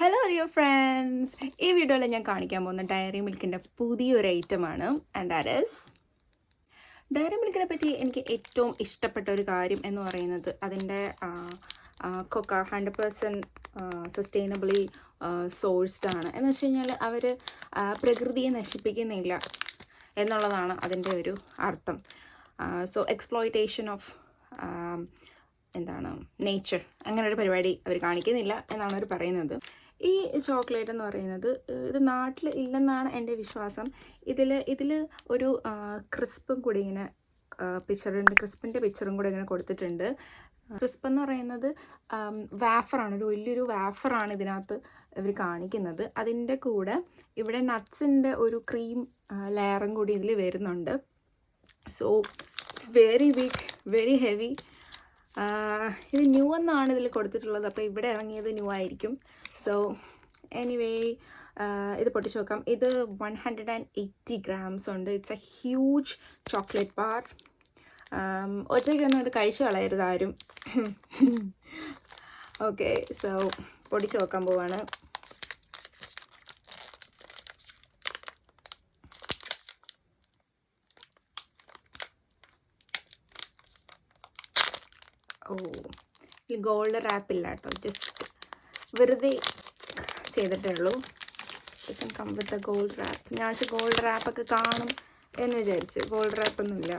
Hello dear friends ഈ വീഡിയോയിൽ ഞാൻ കാണിക്കാൻ പോകുന്ന ഡയറി മിൽക്കിന്റെ പുതിയൊരു ഐറ്റമാണ് ആൻഡ് ദാറ്റ് ഈസ് ഡയറി മിൽക്കിനെ പറ്റി എനിക്ക് ഏറ്റവും ഇഷ്ടപ്പെട്ട ഒരു കാര്യം എന്ന് പറയുന്നത് അതിന്റെ cocoa hundred percent sustainably sourced ആണ്. എന്ന് വെച്ച് കഴിഞ്ഞാൽ അവർ പ്രകൃതിയെ നശിപ്പിക്കുന്നില്ല എന്നുള്ളതാണ് അതിന്റെ ഒരു അർത്ഥം. സോ എക്സ്പ്ലോയിറ്റേഷൻ ഓഫ് എന്താണ് നേച്ചർ അങ്ങനെ ഒരു പരിപാടി അവർ കാണിക്കുന്നില്ല എന്നാണ് അവർ പറയുന്നത്. ഈ ചോക്ലേറ്റ് എന്ന് പറയുന്നത് ഇത് നാട്ടിൽ ഇല്ലെന്നാണ് എന്റെ വിശ്വാസം. ഇതിൽ ഇതിൽ ഒരു ക്രിസ്പും കൂടി ഇങ്ങനെ പിക്ചറുണ്ട് ക്രിസ്പിന്റെ പിക്ചറും കൂടി ഇങ്ങനെ കൊടുത്തിട്ടുണ്ട്. ക്രിസ്പ് എന്ന് പറയുന്നത് വാഫറാണ് ഒരു വലിയൊരു വാഫറാണ് ഇതിനകത്ത് ഇവർ കാണിക്കുന്നത്. അതിന്റെ കൂടെ ഇവിടെ നട്ട്സിന്റെ ഒരു ക്രീം ലെയറും കൂടി ഇതിൽ വരുന്നുണ്ട്. So it's very weak very heavy ഇത് ന്യൂ എന്നാണ് ഇതിൽ കൊടുത്തിട്ടുള്ളത്. അപ്പോൾ ഇവിടെ ഇറങ്ങിയത് ന്യൂ ആയിരിക്കും. സോ എനിവേ ഇത് പൊട്ടിച്ച് നോക്കാം. ഇത് one hundred and eighty grams ഉണ്ട്. It's a huge chocolate bar ഒറ്റയ്ക്കൊന്നും ഇത് കഴിച്ചു കളയരുത് ആരും. ഓക്കെ സോ പൊടിച്ച് നോക്കാൻ പോവാണ്. ഓ ഈ ഗോൾഡ് റാപ്പ് ഇല്ല കേട്ടോ ജസ്റ്റ് വെറുതെ ചെയ്തിട്ടേ ഉള്ളൂ. Doesn't come with gold wrap ഞാൻ ഗോൾഡ് റാപ്പൊക്കെ കാണും എന്ന് വിചാരിച്ചു. ഗോൾഡ് റാപ്പൊന്നുമില്ല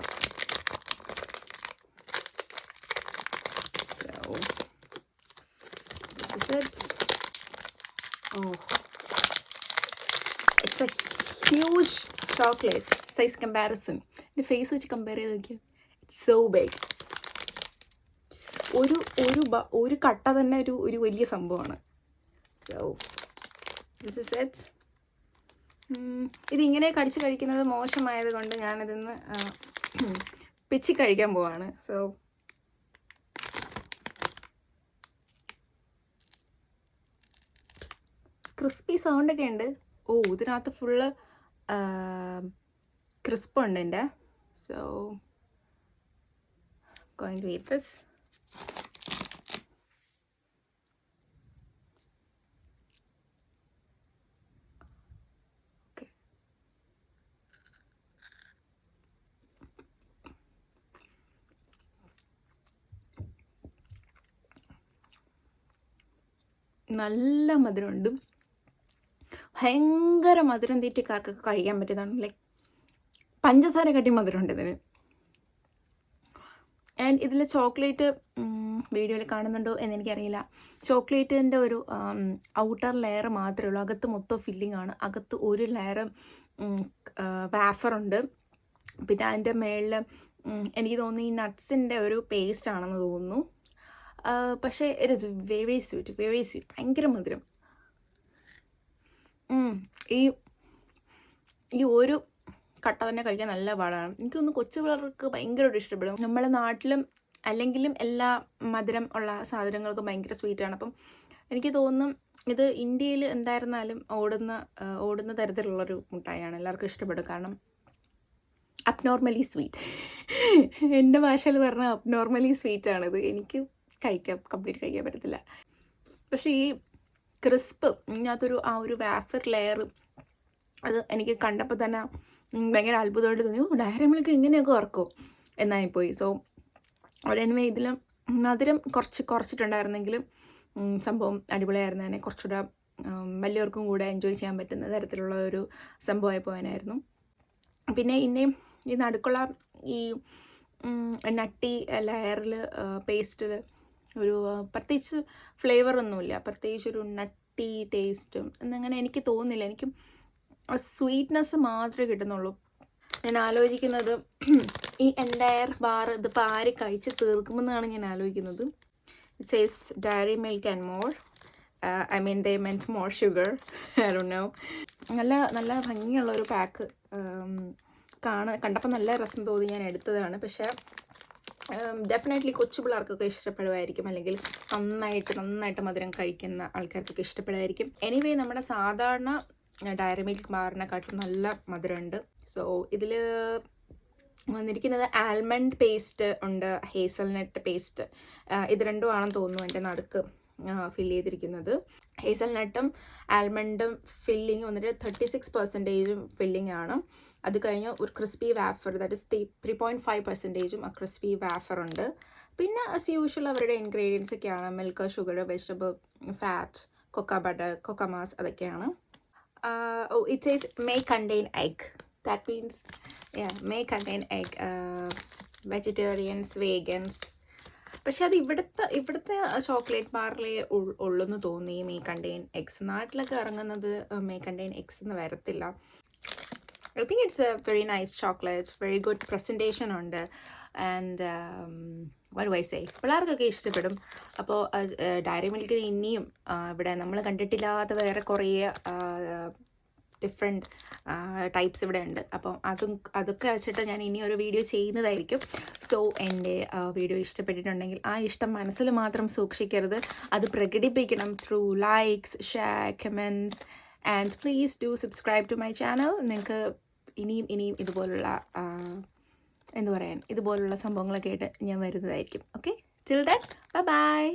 ഹ്യൂജ് ചോക്ലേറ്റ് സൈസ് comparison. എന്റെ ഫേസ് വെച്ച് കമ്പയർ ചെയ്ത് നോക്കിയാൽ ഇറ്റ്സ് സോ ബിഗ് ഒരു ഒരു ഒരു കട്ട തന്നെ ഒരു ഒരു വലിയ സംഭവമാണ്. സോ ദിസ് ഇസ് ഇറ്റ് ഇതിങ്ങനെ കടിച്ച് കഴിക്കുന്നത് മോശമായത് കൊണ്ട് ഞാനിതിന്ന് പിച്ചി കഴിക്കാൻ പോവാണ്. സോ ക്രിസ്പി സൗണ്ടൊക്കെ ഉണ്ട്. ഓ ഇതിനകത്ത് ഫുള്ള് ക്രിസ്പ് ഉണ്ട് എന്റെ സോ ഗോയിങ് ടു Okay. നല്ല മധുരമുണ്ട് ഭയങ്കര മധുരം തീറ്റിക്കാർക്കൊക്കെ കഴിക്കാൻ പറ്റിയതാണ്. ലൈക്ക് പഞ്ചസാര കട്ടി മധുരമുണ്ട് ഇതിന്. ആൻഡ് ഇതിൽ ചോക്ലേറ്റ് വീഡിയോയിൽ കാണുന്നുണ്ടോ എന്ന് എനിക്കറിയില്ല ചോക്ലേറ്റിന്റെ ഒരു ഔട്ടർ ലെയർ മാത്രമേ ഉള്ളൂ. അകത്ത് മൊത്തം ഫില്ലിംഗ് ആണ്. അകത്ത് ഒരു ലെയർ വാഫറുണ്ട് പിന്നെ അതിന്റെ മേളിൽ എനിക്ക് തോന്നുന്നു ഈ നട്ട്സിന്റെ ഒരു പേസ്റ്റ് ആണെന്ന് തോന്നുന്നു. പക്ഷേ it is very sweet very sweet ഭയങ്കര മധുരം. ഈ ഈ ഒരു കട്ട തന്നെ കഴിക്കാൻ നല്ല പാടാണ്. എനിക്ക് തോന്നുന്നു കൊച്ചു പിള്ളേർക്ക് ഭയങ്കരമായിട്ട് ഇഷ്ടപ്പെടും. നമ്മുടെ നാട്ടിലും അല്ലെങ്കിലും എല്ലാ മധുരം ഉള്ള സാധനങ്ങൾക്കും ഭയങ്കര സ്വീറ്റാണ് അപ്പം എനിക്ക് തോന്നും ഇത് ഇന്ത്യയിൽ എന്തായിരുന്നാലും ഓടുന്ന ഓടുന്ന തരത്തിലുള്ളൊരു മുട്ടായാണ് എല്ലാവർക്കും ഇഷ്ടപ്പെടും. കാരണം അബ്നോർമലി സ്വീറ്റ് എന്റെ ഭാഷയിൽ പറഞ്ഞാൽ അബ്നോർമലി സ്വീറ്റ് ആണിത് എനിക്ക് കഴിക്കാൻ കംപ്ലീറ്റ് കഴിക്കാൻ പറ്റത്തില്ല. പക്ഷേ ഈ ക്രിസ്പ് ഇതിനകത്തൊരു ആ ഒരു വാഫർ ലെയർ അത് എനിക്ക് കണ്ടപ്പോൾ തന്നെ ഭയങ്കര അത്ഭുതമായിട്ട് തോന്നി. ഡയറി മിൽക്ക് ഇങ്ങനെയൊക്കെ ഉറക്കും എന്നായിപ്പോയി. സോ അവിടെ എനിവേ ഇതിലും മധുരം കുറച്ച് കുറച്ചിട്ടുണ്ടായിരുന്നെങ്കിലും സംഭവം അടിപൊളിയായിരുന്നു. തന്നെ കുറച്ചുകൂടെ വലിയവർക്കും കൂടെ എൻജോയ് ചെയ്യാൻ പറ്റുന്ന തരത്തിലുള്ള ഒരു സംഭവമായി പോകാനായിരുന്നു പിന്നെ ഇനിയും ഈ നടുക്കുള്ള ഈ നട്ടി ലെയറിൽ പേസ്റ്റിൽ ഒരു പ്രത്യേകിച്ച് ഫ്ലേവറൊന്നുമില്ല പ്രത്യേകിച്ച് ഒരു നട്ടി ടേസ്റ്റും എന്നങ്ങനെ എനിക്ക് തോന്നുന്നില്ല. എനിക്ക് സ്വീറ്റ്നെസ് മാത്രമേ കിട്ടുന്നുള്ളൂ. ഞാൻ ആലോചിക്കുന്നത് ഈ എന്റയർ ബാർ ഇതിപ്പോൾ ആര് കഴിച്ച് തീർക്കുമെന്നാണ് ഞാൻ ആലോചിക്കുന്നത്. Says Dairy Milk and more I mean they meant more sugar no നല്ല നല്ല ഭംഗിയുള്ള ഒരു പാക്ക് കാണാൻ കണ്ടപ്പോൾ നല്ല രസം തോന്നി ഞാൻ എടുത്തതാണ്. പക്ഷേ ഡെഫിനറ്റ്ലി കൊച്ചു പിള്ളേർക്കൊക്കെ ഇഷ്ടപ്പെടുമായിരിക്കും അല്ലെങ്കിൽ നന്നായിട്ട് നന്നായിട്ട് മധുരം കഴിക്കുന്ന ആൾക്കാർക്കൊക്കെ ഇഷ്ടപ്പെടുമായിരിക്കും എനിവേ നമ്മുടെ സാധാരണ ഡയറി മിൽക്ക് ബാറിനെക്കാട്ടും നല്ല മധുരമുണ്ട്. സോ ഇതിൽ വന്നിരിക്കുന്നത് ആൽമണ്ട് പേസ്റ്റ് ഉണ്ട് ഹേസൽനട്ട് പേസ്റ്റ്. ഇത് രണ്ടും ആണെന്ന് തോന്നുന്നു എന്റെ നടുക്ക് ഫില്ല് ചെയ്തിരിക്കുന്നത്. ഹേസൽനട്ടും ആൽമണ്ടും ഫില്ലിങ് വന്നിട്ട് തേർട്ടി സിക്സ് പെർസെന്റേജും ഫില്ലിംഗ് ആണ്. അത് കഴിഞ്ഞ് ഒരു crispy wafer that is three point five പെർസെന്റേജും ആ ക്രിസ്പി വാഫർ ഉണ്ട്. പിന്നെ ആസ് യൂഷ്വൽ അവരുടെ ഇൻഗ്രീഡിയൻസ് ഒക്കെയാണ് milk sugar vegetable fat cocoa butter cocoa mass അതൊക്കെയാണ്. Uh, oh, it says may contain egg. That means, yeah, may contain egg. Uh, vegetarians, vegans. പക്ഷെ അത് ഇവിടുത്തെ ഇവിടുത്തെ ചോക്ലേറ്റ് ബാറിലേ ഉള്ളെന്ന് തോന്നി മേ കണ്ടെയ്ൻ എഗ്സ് നാട്ടിലൊക്കെ ഇറങ്ങുന്നത് മേ കണ്ടെയ്ൻ എഗ്സ് എന്ന് വരത്തില്ല I think it's a very nice chocolate very good presentation ഉണ്ട് ആൻഡ് വട്ട് വൈ സേ പിള്ളേർക്കൊക്കെ ഇഷ്ടപ്പെടും. അപ്പോൾ ഡയറി മിൽക്കിന് ഇനിയും ഇവിടെ നമ്മൾ കണ്ടിട്ടില്ലാത്ത വേറെ കുറേ ഡിഫറെന്റ് ടൈപ്സ് ഇവിടെ ഉണ്ട്. അപ്പം അതും അതൊക്കെ വെച്ചിട്ട് ഞാൻ ഇനി ഒരു വീഡിയോ ചെയ്യുന്നതായിരിക്കും. സോ എന്റെ വീഡിയോ ഇഷ്ടപ്പെട്ടിട്ടുണ്ടെങ്കിൽ ആ ഇഷ്ടം മനസ്സിൽ മാത്രം സൂക്ഷിക്കരുത്. അത് പ്രകടിപ്പിക്കണം through likes share comments and please do subscribe to my channel നിങ്ങൾക്ക് ഇനിയും ഇനിയും ഇതുപോലുള്ള ആ, എന്ത് പറയാൻ ഇതുപോലുള്ള സംഭവങ്ങളൊക്കെ ആയിട്ട് ഞാൻ വരുന്നതായിരിക്കും. Okay children bye bye